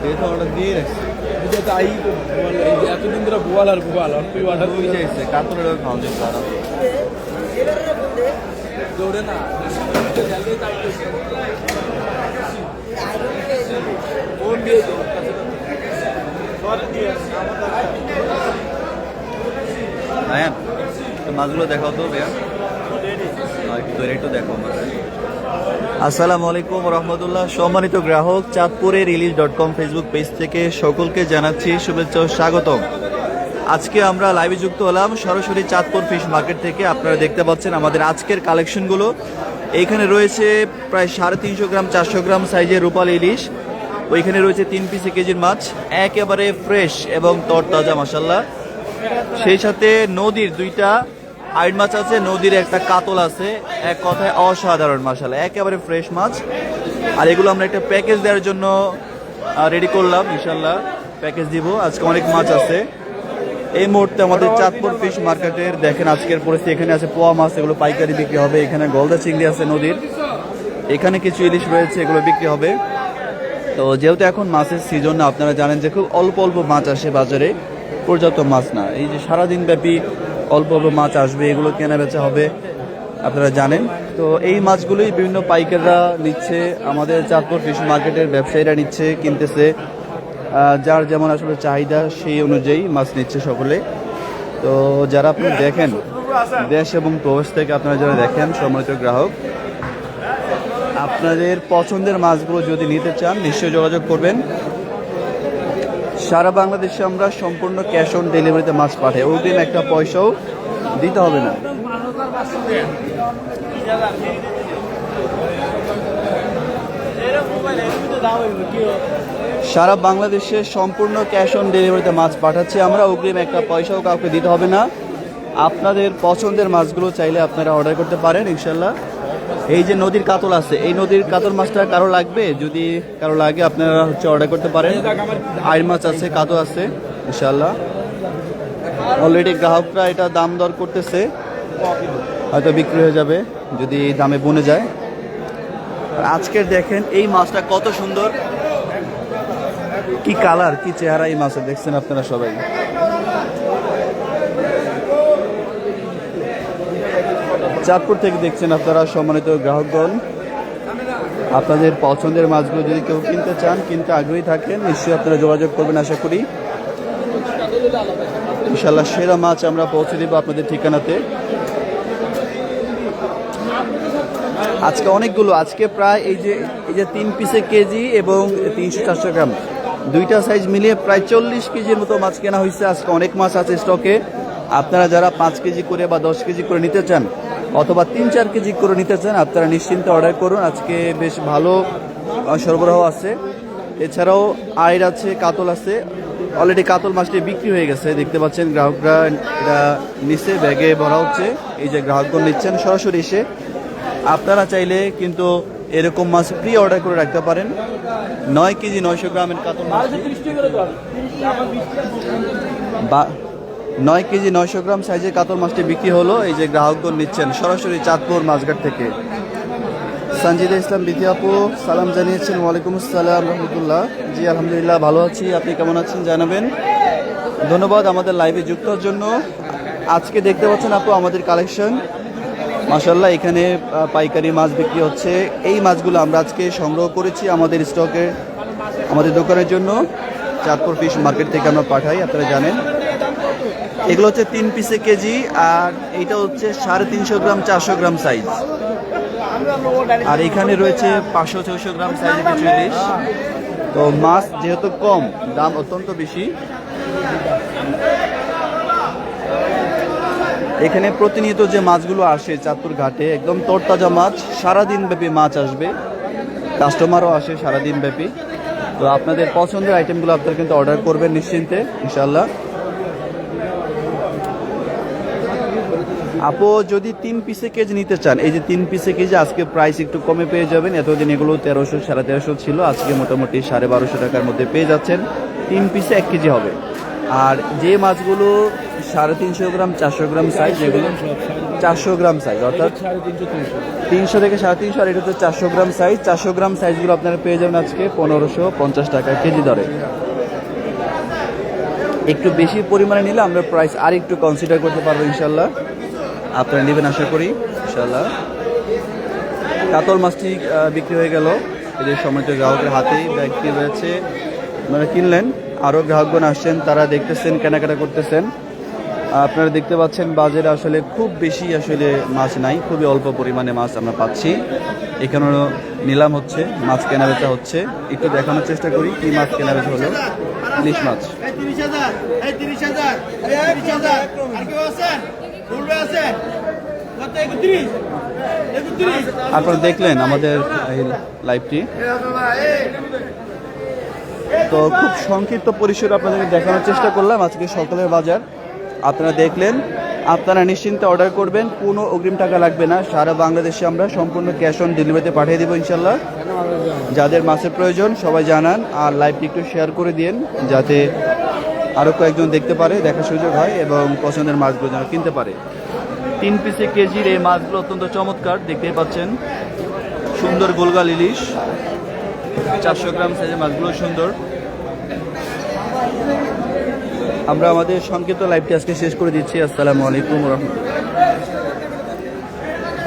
যেহেতু অর্ডার দিয়ে রাখছি এটা তো আই বল- এই যে এতদিন ধরে গোয়াল আর গোয়াল আর তুই অর্ডার বুঝে যাইছে কাতরের খাওয়া যেত আরও দৌড়ে না ফোন দিয়ে দে। হ্যাঁ মাছগুলো দেখাও তো ভাইয়া আর একটু একটু দেখো আসসালামু আলাইকুম রহমতুল্লাহ। সম্মানিত গ্রাহক চাঁদপুরের release dot com Facebook page থেকে সকলকে জানাচ্ছি শুভেচ্ছা ও স্বাগতম। আজকে আমরা লাইভে যুক্ত হলাম সরাসরি চাঁদপুর ফিশ মার্কেট থেকে। আপনারা দেখতে পাচ্ছেন আমাদের আজকের কালেকশনগুলো এইখানে রয়েছে প্রায় সাড়ে তিনশো গ্রাম, চারশো গ্রাম সাইজের রূপাল ইলিশ। ওইখানে রয়েছে তিন পিসে কেজির মাছ, একেবারে ফ্রেশ এবং তরতাজা মাসাল্লাহ সেই সাথে নদীর দুইটা আইড মাছ আছে, নদীর একটা কাতল আছে। এক কথায় অসাধারণ মাসাল্লাহ একেবারে ফ্রেশ মাছ। আর এগুলো আমরা একটা প্যাকেজ দেওয়ার জন্য রেডি করলাম ইনশাল্লাহ প্যাকেজ দিব। আজকে অনেক মাছ আছে। এই মুহূর্তে আমাদের চাঁদপুর ফিশ মার্কেটের দেখেন আজকের পরিস্থিতি। এখানে আছে পোয়া মাছ, এগুলো পাইকারি বিক্রি হবে। এখানে গলদা চিংড়ি আছে নদীর। এখানে কিছু ইলিশ রয়েছে, এগুলো বিক্রি হবে। তো যেহেতু এখন মাছের সিজন আপনারা জানেন যে খুব অল্প অল্প মাছ আসে বাজারে। পর্যাপ্ত মাছ না। এই যে সারাদিন ব্যাপী অল্প অল্প মাছ আসবে, এগুলো কেনা বেচা হবে, আপনারা জানেন। তো এই মাছগুলোই বিভিন্ন পাইকাররা নিচ্ছে, আমাদের চাঁদপুর ফিশ মার্কেটের ব্যবসায়ীরা নিচ্ছে, কিনতেছে। যার যেমন আসলে চাহিদা, সেই অনুযায়ী মাছ নিচ্ছে সকলে। তো যারা আপনি দেখেন, দেশ এবং প্রবেশ থেকে আপনারা যারা দেখেন, সম্মানিত গ্রাহক, আপনাদের পছন্দের মাছগুলো যদি নিতে চান, নিশ্চয়ই যোগাযোগ করবেন। সারা বাংলাদেশে আমরা সম্পূর্ণ ক্যাশ অন ডেলিভারিতে মাছ পাঠাই। অগ্রিম একটা পয়সাও দিতে হবে না। সারা বাংলাদেশে সম্পূর্ণ ক্যাশ অন ডেলিভারিতে মাছ পাঠাচ্ছি আমরা। অগ্রিম একটা পয়সাও কাউকে দিতে হবে না। আপনাদের পছন্দের মাছগুলো চাইলে আপনারা অর্ডার করতে পারেন, ইনশাল্লাহ। এই যে নদীর কাতল আছে, এই নদীর কাতল মাছটা কারও লাগবে? যদি কারও লাগে, আপনারা হচ্ছে অর্ডার করতে পারেন। আইর মাছ আছে, কাতল আছে ইনশাল্লাহ অলরেডি গ্রাহকরা এটা দাম দর করতেছে। হয়তো বিক্রি হয়ে যাবে, যদি দামে বনে যায়। আজকের দেখেন, এই মাছটা কত সুন্দর। কি কালার কি চেহারা এই মাছের দেখছেন আপনারা সবাই? চাঁদপুর থেকে দেখছেন আপনারা সম্মানিত গ্রাহকগণ। আপনাদের পছন্দের মাছগুলো যদি কেউ কিনতে চান, কিনতে আগ্রহী থাকেন, নিশ্চয়ই আপনারা যোগাযোগ করবেন, আশা করি। ইনশাল্লাহ সেরা মাছ আমরা পৌঁছে দেবো আপনাদের ঠিকানাতে। আজকে অনেকগুলো, আজকে প্রায় এই যে এই যে তিন পিসে কেজি এবং তিনশো চারশো গ্রাম। দুইটা সাইজ মিলিয়ে প্রায় চল্লিশ কেজির মতো মাছ কেনা হয়েছে। আজকে অনেক মাছ আছে স্টকে। আপনারা যারা পাঁচ কেজি করে বা দশ কেজি করে নিতে চান অথবা তিন চার কেজি করে নিতে চান, আপনারা নিশ্চিন্তে অর্ডার করুন। আজকে বেশ ভালো সরবরাহ আছে। এছাড়াও আয়ের আছে, কাতল আছে। অলরেডি কাতল মাছটি বিক্রি হয়ে গেছে, দেখতে পাচ্ছেন গ্রাহকরা এটা নিচে ব্যাগে ভরা হচ্ছে। এই যে গ্রাহকগণ নিচ্ছেন সরাসরি এসে। আপনারা চাইলে কিন্তু এরকম মাছ প্রি অর্ডার করে রাখতে পারেন। নয় কেজি নয়শো গ্রামের কাতল মাছ নয় কেজি নয়শো গ্রাম সাইজের কাতল মাছটি বিক্রি হলো। এই যে গ্রাহকগণ নিচ্ছেন সরাসরি চাঁদপুর মাছঘাট থেকে। সঞ্জিদা ইসলাম, বিথি আপু, সালাম জানিয়েছেন। ওয়ালাইকুম আসসালাম, রহমতুল্লাহ। জি, আলহামদুলিল্লাহ, ভালো আছি। আপনি কেমন আছেন জানাবেন? ধন্যবাদ আমাদের লাইভে যুক্ত হওয়ার জন্য। আজকে দেখতে পাচ্ছেন আপু আমাদের কালেকশন। মাসাল্লাহ এখানে পাইকারি মাছ বিক্রি হচ্ছে। এই মাছগুলো আমরা আজকে সংগ্রহ করেছি আমাদের স্টকে, আমাদের দোকানের জন্য। চাঁদপুর ফিশ মার্কেট থেকে আমরা পাঠাই, আপনারা জানেন। এগুলো হচ্ছে তিন পিসে কেজি আর এইটা হচ্ছে সাড়ে তিনশো গ্রাম, চারশো গ্রাম সাইজ আর এখানে রয়েছে পাঁচশো, ছয়শো গ্রাম সাইজ কিছু ইলিশ তো মাছ যেহেতু কম, দাম অত্যন্ত বেশি। এখানে প্রতিনিয়ত যে মাছগুলো আসে চাঁদপুর ঘাটে, একদম তরতাজা মাছ, সারাদিন ব্যাপী মাছ আসবে। কাস্টমারও আসে সারাদিন ব্যাপী। তো আপনাদের পছন্দের আইটেমগুলো আপনারা কিন্তু অর্ডার করবেন নিশ্চিন্তে ইনশাল্লাহ আপু, যদি তিন পিসে কেজি নিতে চান, এই যে তিন পিসে কেজি আজকে প্রাইস একটু কমে পেয়ে যাবেন। এতদিন এগুলো তেরোশো, সাড়ে তেরোশো ছিল, আজকে মোটামুটি সাড়ে বারোশো টাকার মধ্যে পেয়ে যাচ্ছেন। তিন পিসে এক কেজি হবে। আর যে মাছগুলো সাড়ে তিনশো গ্রাম, চারশো গ্রাম সাইজ যেগুলো চারশো গ্রাম সাইজ অর্থাৎ তিনশো থেকে সাড়ে তিনশো, আর এটা হচ্ছে চারশো গ্রাম সাইজ চারশো গ্রাম সাইজগুলো আপনারা পেয়ে যাবেন আজকে পনেরোশো পঞ্চাশ টাকা কেজি দরে। একটু বেশি পরিমাণে নিলে আমরা প্রাইস আর একটু কনসিডার করতে পারব ইনশাল্লাহ আপনারা নেবেন আশা করি ইনশাল্লাহ কাতল মাছটি বিক্রি হয়ে গেল। এদের সময়ত গ্রাহকের হাতেই বিক্রি রয়েছে আপনারা কিনলেন আরও গ্রাহকগণ আসছেন, তারা দেখতেছেন, কেনাকাটা করতেছেন। আপনারা দেখতে পাচ্ছেন, বাজারে আসলে খুব বেশি আসলে মাছ নাই, খুবই অল্প পরিমাণে মাছ আমরা পাচ্ছি। এখানেও নিলাম হচ্ছে, মাছ কেনা বেচা হচ্ছে। একটু দেখানোর চেষ্টা করি, কি মাছ কেনা বেচা হলো। ইলিশ মাছ। আপনারা দেখলেন আমাদের এই লাইভটি তো খুব সংক্ষিপ্ত পরিসরে আপনাদেরকে দেখানোর চেষ্টা করলাম আজকে সকালের বাজার। আপনারা দেখলেন, আপনারা নিশ্চিন্তে অর্ডার করবেন, কোনো অগ্রিম টাকা লাগবে না। সারা বাংলাদেশে আমরা সম্পূর্ণ ক্যাশ অন ডেলিভারিতে পাঠিয়ে দেবো ইনশাল্লাহ যাদের মাছের প্রয়োজন সবাই জানান আর লাইভটি একটু শেয়ার করে দিন, যাতে আরও কয়েকজন দেখতে পারে, দেখার সুযোগ হয় এবং পছন্দের মাছগুলো যেন কিনতে পারে। তিন পিসে কেজির এই মাছগুলো অত্যন্ত চমৎকার, দেখতেই পাচ্ছেন। সুন্দর গোলগাল ইলিশ। চারশো গ্রাম সাইজের মাছগুলো সুন্দর। আমরা আমাদের সংক্ষিপ্ত লাইভটি আজকে শেষ করে দিচ্ছি। আসসালামু আলাইকুম রহমতুল্লাহ।